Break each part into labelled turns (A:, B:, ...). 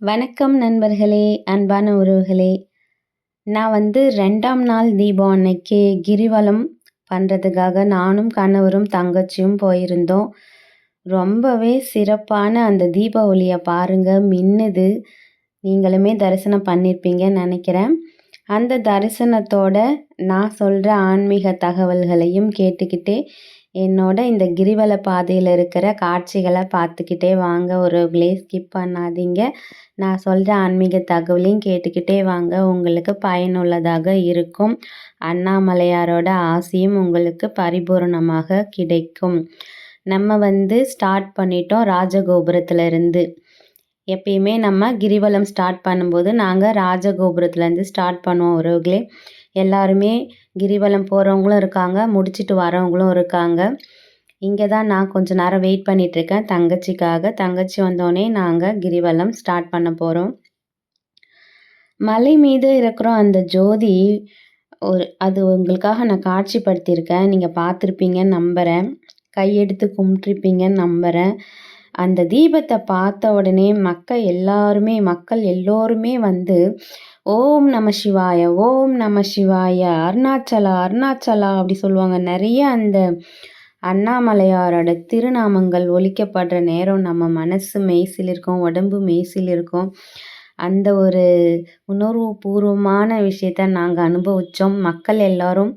A: வணக்கம் நண்பர்களே அன்பான உறவுகளே. நான் வந்து ரெண்டாம் நாள் தீபம் அன்னைக்கு கிரிவலம் பண்ணுறதுக்காக நானும் கணவரும் தங்கச்சியும் போயிருந்தோம். ரொம்பவே சிறப்பான அந்த தீப ஒளியை பாருங்கள் மின்னுது. நீங்களுமே தரிசனம் பண்ணியிருப்பீங்கன்னு நினைக்கிறேன். அந்த தரிசனத்தோட நான் சொல்கிற ஆன்மீக தகவல்களையும் கேட்டுக்கிட்டே என்னோட இந்த கிரிவல பாதையில் இருக்கிற காட்சிகளை பார்த்துக்கிட்டே வாங்க. உறவுகளே ஸ்கிப் பண்ணாதீங்க. நான் சொல்கிற ஆன்மீக தகவலையும் கேட்டுக்கிட்டே வாங்க. உங்களுக்கு பயனுள்ளதாக இருக்கும். அண்ணாமலையாரோட ஆசையும் உங்களுக்கு பரிபூர்ணமாக கிடைக்கும். நம்ம வந்து ஸ்டார்ட் பண்ணிட்டோம் ராஜகோபுரத்துலேருந்து. எப்பயுமே நம்ம கிரிவலம் ஸ்டார்ட் பண்ணும்போது நாங்கள் ராஜகோபுரத்துலேருந்து ஸ்டார்ட் பண்ணுவோம். உறவுகளே எல்லாருமே கிரிவலம் போகிறவங்களும் இருக்காங்க முடிச்சுட்டு வரவங்களும் இருக்காங்க. இங்கே தான் நான் கொஞ்சம் நேரம் வெயிட் பண்ணிகிட்ருக்கேன் தங்கச்சிக்காக. தங்கச்சி வந்தோடனே நாங்கள் கிரிவலம் ஸ்டார்ட் பண்ண போகிறோம் மலை மீது இருக்கிற அந்த ஜோதி ஒரு அது உங்களுக்காக நான் காட்சிப்படுத்தியிருக்கேன். நீங்கள் பார்த்துருப்பீங்கன்னு நம்புகிறேன் கையெடுத்து கும்பிட்ருப்பீங்கன்னு நம்புகிறேன் அந்த தீபத்தை பார்த்த உடனே மக்கள் எல்லாருமே மக்கள் எல்லோருமே வந்து ஓம் நம சிவாய ஓம் நம சிவாய அருணாச்சலா அருணாச்சலா அப்படி சொல்லுவாங்க. நிறைய அந்த அண்ணாமலையாரோட திருநாமங்கள் ஒழிக்கப்படுற நேரம் நம்ம மனசு மெய்சில் இருக்கும் உடம்பு மெய்சில் இருக்கும். அந்த ஒரு உணர்வு பூர்வமான விஷயத்த நாங்கள் அனுபவித்தோம் மக்கள் எல்லாரும்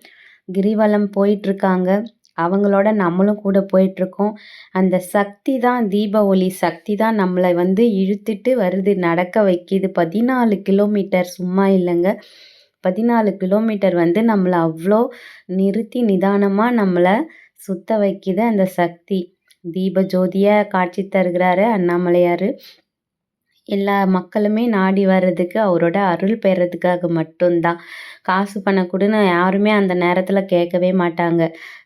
A: கிரிவலம் போயிட்டுருக்காங்க அவங்களோட நம்மளும் கூட போயிட்டுருக்கோம். அந்த சக்தி தான் தீப ஒளி சக்தி தான் நம்மளை வந்து இழுத்துட்டு வருது நடக்க வைக்கிது. பதினாலு கிலோமீட்டர் சும்மா இல்லைங்க. பதினாலு கிலோமீட்டர் வந்து நம்மளை அவ்வளோ நிறுத்தி நிதானமாக நம்மளை சுத்த வைக்கிது அந்த சக்தி. தீப ஜோதியாக காட்சி தருகிறாரு அண்ணாமலையார். எல்லா மக்களுமே நாடி வர்றதுக்கு அவரோட அருள் பெறதுக்காக மட்டும்தான். காசு பணம் கொடுன்னு யாருமே அந்த நேரத்தில் கேட்கவே மாட்டாங்க.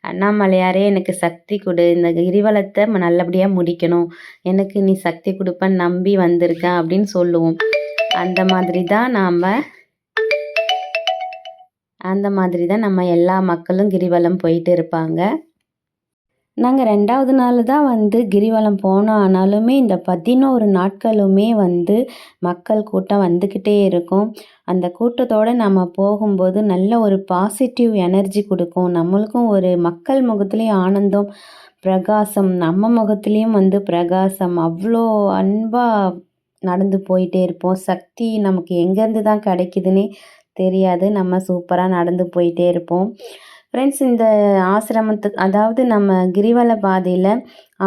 A: அண்ணாமலையாரே எனக்கு சக்தி கொடு. இந்த கிரிவலத்தை நல்லபடியாக முடிக்கணும். எனக்கு நீ சக்தி கொடுப்பேன்னு நம்பி வந்திருக்கேன் அப்படின்னு சொல்லுவோம். அந்த மாதிரி தான் நாம் அந்த மாதிரி தான் நம்ம எல்லா மக்களும் கிரிவலம் போயிட்டு இருப்பாங்க. நாங்கள் ரெண்டாவது நாள் தான் வந்து கிரிவலம் போனோம். ஆனாலுமே இந்த பதினோரு நாட்களுமே வந்து மக்கள் கூட்டம் வந்துக்கிட்டே இருக்கும். அந்த கூட்டத்தோடு நம்ம போகும்போது நல்ல ஒரு பாசிட்டிவ் எனர்ஜி கொடுக்கும். நம்மளுக்கும் ஒரு மக்கள் முகத்துலேயும் ஆனந்தம் பிரகாசம் நம்ம முகத்துலேயும் வந்து பிரகாசம். அவ்வளோ அன்பாக நடந்து போயிட்டே இருப்போம். சக்தி நமக்கு எங்கேருந்து தான் கிடைக்குதுன்னே தெரியாது. நம்ம சூப்பராக நடந்து போயிட்டே இருப்போம். ஃப்ரெண்ட்ஸ் இந்த ஆசிரமத்துக்கு அதாவது நம்ம கிரிவல பாதையில்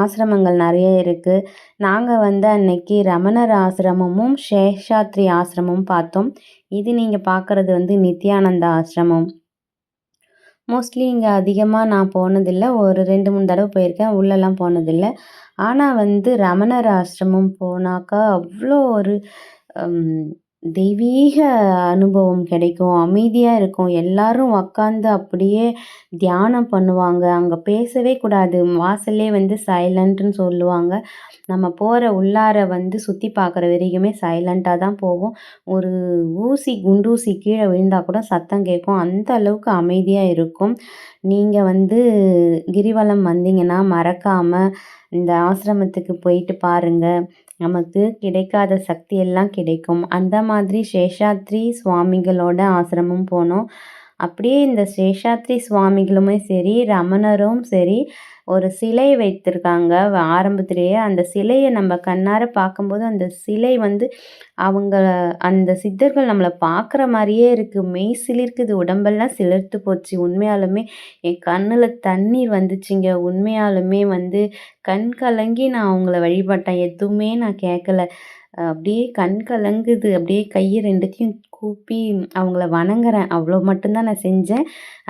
A: ஆசிரமங்கள் நிறைய இருக்குது நாங்கள் வந்து அன்னைக்கு ரமணர் ஆசிரமமும் சேஷாத்ரி ஆசிரமமும் பார்த்தோம். இது நீங்கள் பார்க்குறது வந்து நித்யானந்தா ஆசிரமம். மோஸ்ட்லி இங்கே அதிகமாக நான் போனதில்லை. ஒரு ரெண்டு மூணு தடவை போயிருக்கேன். உள்ளெல்லாம் போனதில்லை. ஆனால் வந்து ரமணர் ஆசிரமம் போனாக்கா அவ்வளோ ஒரு தெய்வீக அனுபவம் கிடைக்கும் அமைதியாக இருக்கும். எல்லாரும் உக்காந்து அப்படியே தியானம் பண்ணுவாங்க. அங்கே பேசவே கூடாது. வாசல்லே வந்து சைலண்ட்டுன்னு சொல்லுவாங்க. நம்ம போகிற உள்ளார வந்து சுற்றி பார்க்குற வரைக்குமே சைலண்ட்டாக தான் போகும். ஒரு ஊசி குண்டூசி கீழே விழுந்தால் கூட சத்தம் கேட்கும். அந்த அளவுக்கு அமைதியாக இருக்கும். நீங்கள் வந்து கிரிவலம் வந்தீங்கன்னா மறக்காமல் இந்த ஆசிரமத்துக்கு போயிட்டு பாருங்கள் நமக்கு கிடைக்காத சக்தி எல்லாம் கிடைக்கும். அந்த மாதிரி சேஷாத்ரி சுவாமிகளோட ஆசிரமம் போனோம். அப்படியே இந்த சேஷாத்ரி சுவாமிகளுமே சரி ரமணரும் சரி ஒரு சிலை வைத்திருக்காங்க. ஆரம்பத்திலேயே அந்த சிலையை நம்ம கண்ணார பார்க்கும்போது அந்த சிலை வந்து அவங்க அந்த சித்தர்கள் நம்மளை பார்க்குற மாதிரியே இருக்குது மெய் சிலிர்க்குது உடம்பெல்லாம் சிலிர்த்து போச்சு. உண்மையாலுமே என் கண்ணில் தண்ணீர் வந்துச்சுங்க. உண்மையாலுமே வந்து கண் கலங்கி நான் அவங்கள வழிபட்டேன். எதுவுமே நான் கேட்கல. அப்படியே கண் கலங்குது. அப்படியே கையை ரெண்டுத்தையும் கூப்பி அவங்கள வணங்குறேன். அவ்வளோ மட்டும்தான் நான் செஞ்சேன்.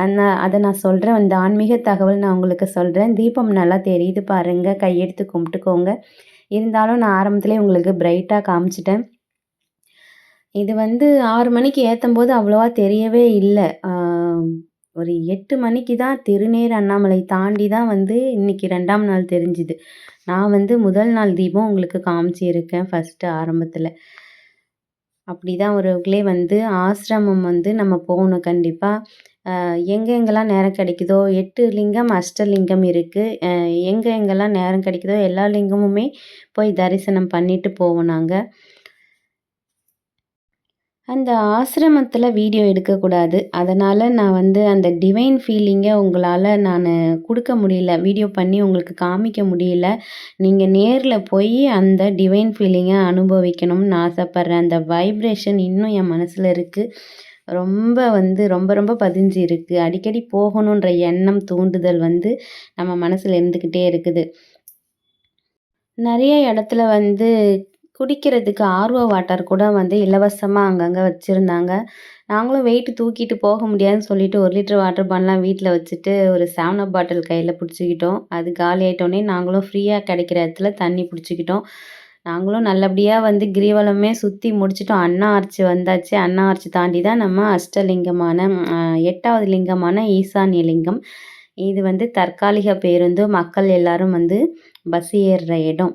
A: அந்த அதை நான் சொல்கிறேன் அந்த ஆன்மீக தகவல் நான் உங்களுக்கு சொல்கிறேன் தீபம் நல்லா தெரியுது பாருங்கள் கையெடுத்து கும்பிட்டுக்கோங்க. இருந்தாலும் நான் ஆரம்பத்துலேயே உங்களுக்கு பிரைட்டாக காமிச்சிட்டேன். இது வந்து ஆறு மணிக்கு ஏற்றும் போது அவ்வளோவா தெரியவே இல்லை. ஒரு எட்டு மணிக்கு தான் திருநேர் அண்ணாமலை தாண்டி தான் வந்து இன்றைக்கி ரெண்டாம் நாள் தெரிஞ்சுது. நான் வந்து முதல் நாள் தீபம் உங்களுக்கு காமிச்சிருக்கேன் ஃபஸ்ட்டு ஆரம்பத்தில். அப்படி தான் உறவுகளே வந்து ஆசிரமம் வந்து நம்ம போகணும் கண்டிப்பாக எங்கே எங்கெல்லாம் நேரம் கிடைக்குதோ எட்டு லிங்கம் அஷ்டலிங்கம் இருக்குது எங்கே எங்கெல்லாம் நேரம் கிடைக்குதோ எல்லா லிங்கமுமே போய் தரிசனம் பண்ணிட்டு போவோம் நாங்கள் அந்த ஆசிரமத்தில் வீடியோ எடுக்கக்கூடாது. அதனால் நான் வந்து அந்த டிவைன் ஃபீலிங்கை உங்களால் நான் கொடுக்க முடியல. வீடியோ பண்ணி உங்களுக்கு காமிக்க முடியல. நீங்கள் நேரில் போய் அந்த டிவைன் ஃபீலிங்கை அனுபவிக்கணும்னு ஆசைப்பட்றேன் அந்த வைப்ரேஷன் இன்னும் என் மனசில் இருக்குது ரொம்ப வந்து ரொம்ப ரொம்ப பதிஞ்சு இருக்கு. அடிக்கடி போகணுன்ற எண்ணம், தூண்டுதல் வந்து நம்ம மனசில் இருந்துக்கிட்டே இருக்குது. நிறைய இடத்துல வந்து குடிக்கிறதுக்கு ஆர்ஓ வாட்டர் கூட வந்து இலவசமாக அங்கங்கே வச்சுருந்தாங்க நாங்களும் வெயிட் தூக்கிட்டு போக முடியாதுன்னு சொல்லிட்டு ஒரு லிட்டர் வாட்டர் பான்லாம் வீட்டில் வச்சுட்டு, ஒரு 7 பாட்டில் கையில் பிடிச்சிக்கிட்டோம் அது காலி ஆயிட்டோனே நாங்களும் ஃப்ரீயாக கிடைக்கிற இடத்துல தண்ணி பிடிச்சிக்கிட்டோம் நாங்களும் நல்லபடியாக வந்து கிரிவலமே சுற்றி முடிச்சுட்டோம். அண்ணா ஆர்ச்சி வந்தாச்சு. அண்ணா ஆர்ச்சி தாண்டி தான் நம்ம அஷ்டலிங்கமான எட்டாவது லிங்கமான ஈசான்ய லிங்கம். இது வந்து தற்காலிக பேருந்து. மக்கள் எல்லாரும் வந்து பஸ் ஏறுற இடம்.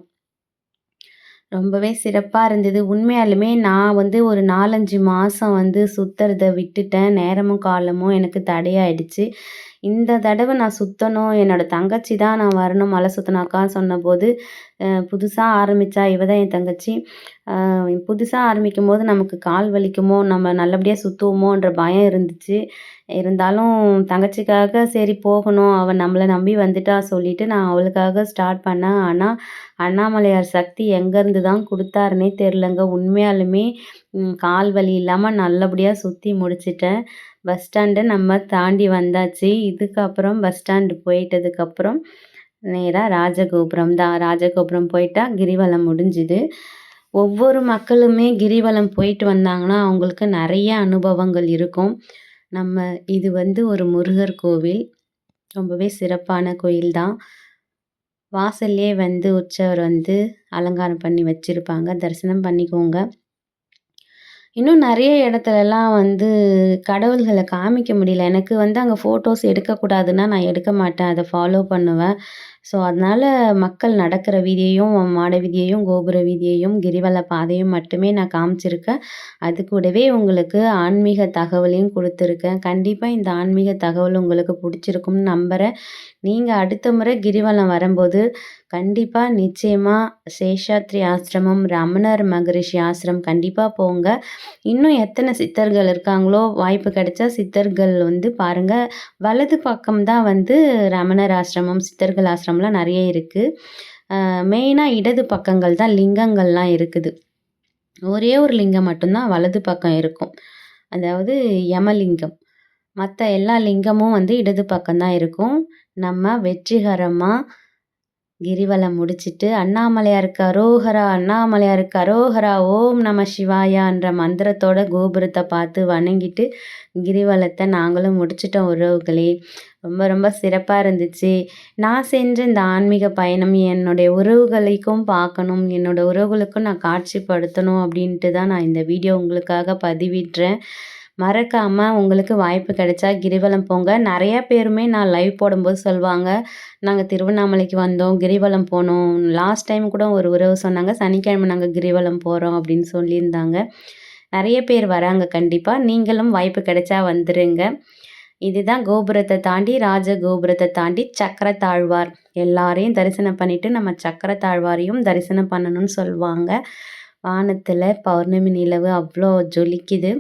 A: ரொம்பவே சிறப்பாக இருந்தது. உண்மையாலுமே நான் வந்து ஒரு நாலஞ்சு மாதம் வந்து சுத்துறத விட்டுட்டேன். நேரமும், காலமும் எனக்கு தடையாயிடுச்சு. இந்த தடவை நான் சுத்தணும். என்னோட தங்கச்சி தான் நான் வரணும் மலை சுற்றினாக்கா சொன்னபோது, புதுசாக ஆரம்பித்தா ஆரம்பிச்சா இவ தான் என் தங்கச்சி. புதுசாக ஆரம்பிக்கும் ஆரம்பிக்கும்போது நமக்கு கால் வலிக்குமோ, நம்ம நல்லபடியாக சுற்றுவோமோன்ற பயம் இருந்துச்சு. இருந்தாலும் தங்கச்சிக்காக சரி போகணும். அவன் நம்மளை நம்பி வந்துட்டா சொல்லிட்டு நான் அவளுக்காக ஸ்டார்ட் பண்ணேன். ஆனால் அண்ணாமலையார் சக்தி எங்கேருந்து தான் கொடுத்தாருன்னே தெரிலங்க. உண்மையாலுமே கால் வலி இல்லாமல் நல்லபடியாக சுற்றி முடிச்சிட்டேன் பஸ் ஸ்டாண்டை நம்ம தாண்டி வந்தாச்சு. இதுக்கப்புறம் பஸ் ஸ்டாண்டு போயிட்டதுக்கப்புறம் நேராக ராஜகோபுரம் தான். ராஜகோபுரம் போயிட்டால் கிரிவலம் முடிஞ்சுது. ஒவ்வொரு மக்களுமே கிரிவலம் போயிட்டு வந்தாங்கன்னா, அவங்களுக்கு நிறைய அனுபவங்கள் இருக்கும். நம்ம இது வந்து ஒரு முருகர் கோவில். ரொம்பவே சிறப்பான கோயில் தான். வாசல்லே வந்து உற்சவர் வந்து அலங்காரம் பண்ணி வச்சுருப்பாங்க தரிசனம் பண்ணிக்கோங்க. இன்னும் நிறைய இடத்துலலாம் வந்து கடவுள்களை காமிக்க முடியல. எனக்கு வந்து அங்கே ஃபோட்டோஸ் எடுக்கக்கூடாதுன்னா, நான் எடுக்க மாட்டேன். அதை ஃபாலோ பண்ணுவேன். ஸோ, அதனால் மக்கள் நடக்கிற வீதியையும், மாட வீதியையும், கோபுர வீதியையும், கிரிவல பாதையும் மட்டுமே நான் காமிச்சிருக்கேன். அது கூடவே உங்களுக்கு ஆன்மீக தகவலையும் கொடுத்துருக்கேன் கண்டிப்பாக இந்த ஆன்மீக தகவல் உங்களுக்கு பிடிச்சிருக்கும்னு நம்புகிறேன் நீங்கள் அடுத்த முறை கிரிவலம் வரும்போது கண்டிப்பாக நிச்சயமாக சேஷாத்ரி ஆசிரமம், ரமணர் மகரிஷி ஆசிரமம் கண்டிப்பாக போங்க. இன்னும் எத்தனை சித்தர்கள் இருக்காங்களோ, வாய்ப்பு கிடைச்சா சித்தர்கள் வந்து பாருங்கள் வலது பக்கம் தான் வந்து ரமணர் ஆசிரமம், சித்தர்கள் ஆசிரமம்லாம் நிறைய இருக்குது மெயினாக இடது பக்கங்கள் தான் லிங்கங்கள்லாம் இருக்குது. ஒரே ஒரு லிங்கம் மட்டும்தான் வலது பக்கம் இருக்கும். அதாவது யமலிங்கம். மற்ற எல்லா லிங்கமும் வந்து இடது பக்கம் தான் இருக்கும். நம்ம வெற்றிகரமாக கிரிவலம் முடிச்சுட்டு, அண்ணாமலையாருக்கு அரோகரா, அண்ணாமலையாருக்கு அரோகரா, ஓம் நம சிவாயான்ற மந்திரத்தோட கோபுரத்தை பார்த்து வணங்கிட்டு, கிரிவலத்தை நாங்களும் முடிச்சிட்டோம் உறவுகளே. ரொம்ப ரொம்ப சிறப்பாக இருந்துச்சு. நான் செஞ்ச இந்த ஆன்மீக பயணம் என்னுடைய உறவுகளுக்கும் பார்க்கணும், என்னோட உறவுகளுக்கும் நான் காட்சிப்படுத்தணும் அப்படின்ட்டு தான் நான் இந்த வீடியோ உங்களுக்காக பதிவிடுறேன். மறக்காமல் உங்களுக்கு வாய்ப்பு கிடைச்சா கிரிவலம் போங்க. நிறையா பேருமே நான் லைவ் போடும்போது சொல்லுவாங்க நாங்கள் திருவண்ணாமலைக்கு வந்தோம், கிரிவலம் போனோம். லாஸ்ட் டைம் கூட ஒரு உறவு சொன்னாங்க, சனிக்கிழமை நாங்கள் கிரிவலம் போகிறோம் அப்படின்னு சொல்லியிருந்தாங்க. நிறைய பேர் வராங்க கண்டிப்பாக நீங்களும் வாய்ப்பு கிடைச்சா வந்துடுங்க இதுதான் கோபுரத்தை தாண்டி ராஜ கோபுரத்தை தாண்டி சக்கரத்தாழ்வார். எல்லாரையும் தரிசனம் பண்ணிவிட்டு நம்ம சக்கரத்தாழ்வாரையும் தரிசனம் பண்ணணும்னு சொல்லுவாங்க வானத்தில் பௌர்ணமி நிலவு அவ்வளோ ஜொலிக்குது.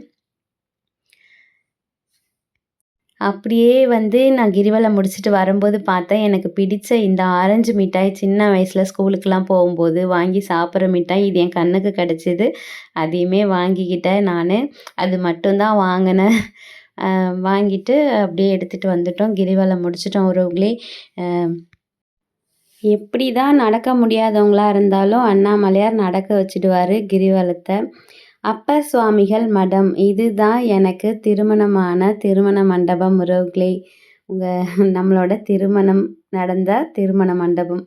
A: அப்படியே வந்து நான் கிரிவலம் முடிச்சுட்டு வரும்போது பார்த்தேன், எனக்கு பிடிச்ச இந்த ஆரஞ்சு மிட்டாய் சின்ன வயசில் ஸ்கூலுக்கெலாம் போகும்போது வாங்கி சாப்பிட்ற மிட்டாய். இது என் கண்ணுக்கு கிடச்சிது அதையுமே வாங்கிக்கிட்டேன் நான் அது மட்டும்தான் வாங்கினேன் வாங்கிட்டு அப்படியே எடுத்துகிட்டு வந்துட்டோம். கிரிவலம் முடிச்சிட்டோம் உறவுகளே. எப்படி தான் நடக்க முடியாதவங்களாக இருந்தாலும், அண்ணாமலையார் நடக்க வச்சுடுவார் கிரிவலத்தை அப்பர் சுவாமிகள் மடம். இதுதான் எனக்கு திருமணமான திருமண மண்டபம் உறவுகளே. உங்க நம்மளோட திருமணம் நடந்த திருமண மண்டபம்.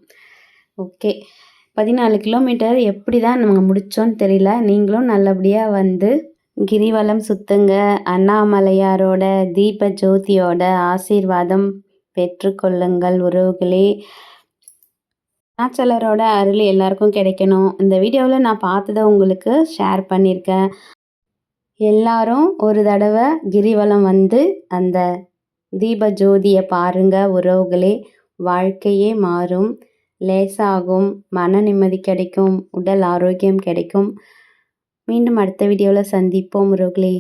A: ஓகே. 14 கிலோமீட்டர் எப்படி தான் நம்ம முடித்தோன்னு தெரியல. நீங்களும் நல்லபடியாக வந்து கிரிவலம் சுத்துங்க. அண்ணாமலையாரோட தீப ஜோதியோட ஆசீர்வாதம் பெற்றுக்கொள்ளுங்கள் உறவுகளே. நாச்சலரோட அருள் எல்லாருக்கும் கிடைக்கணும். இந்த வீடியோவில் நான் பார்த்ததை உங்களுக்கு ஷேர் பண்ணியிருக்கேன். எல்லாரும் ஒரு தடவை கிரிவலம் வந்து அந்த தீப ஜோதியை பாருங்க உறவுகளே. வாழ்க்கையே மாறும். லேசாகும். மன நிம்மதி கிடைக்கும். உடல் ஆரோக்கியம் கிடைக்கும். மீண்டும் அடுத்த வீடியோவில் சந்திப்போம் உறவுகளே